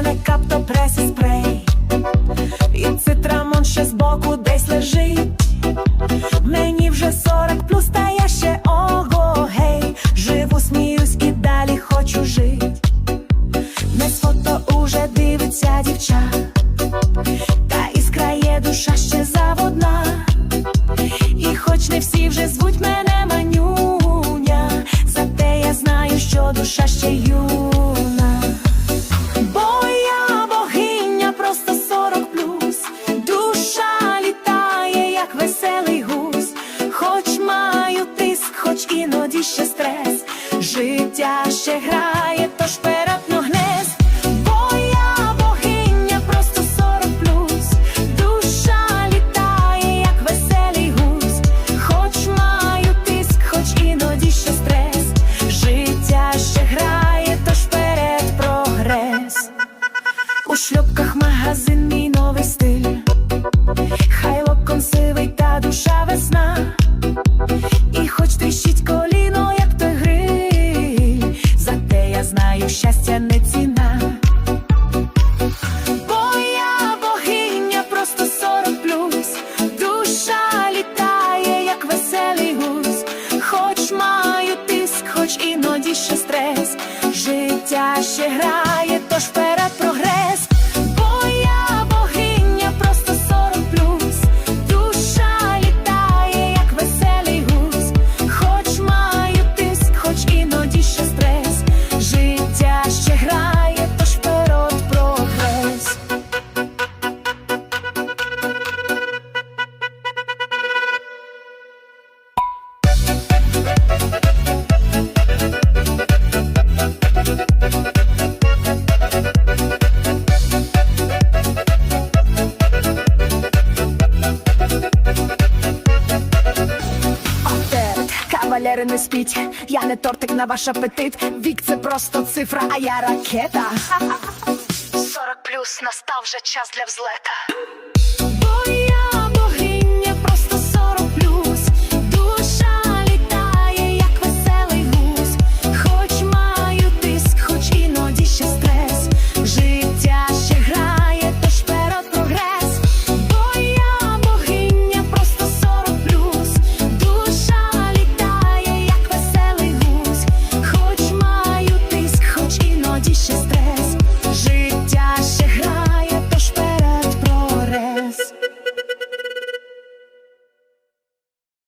У сумці прес мене і спрей, і цитрамон ще збоку десь лежить. Веселий гусь, хоч маю тиск, хоч іноді ще стрес, життя ще грає, душа весна, і хоч тріщить коліно, як той гриль, зате я знаю, щастя не ціна. Бо я богиня просто 40 плюс, душа літає, як веселий гусь, хоч маю тиск, хоч іноді ще стрес, життя ще грає, кавалери не спіть, я не тортик на ваш апетит. Вік це просто цифра, а я ракета. 40 плюс настав вже час для взлета.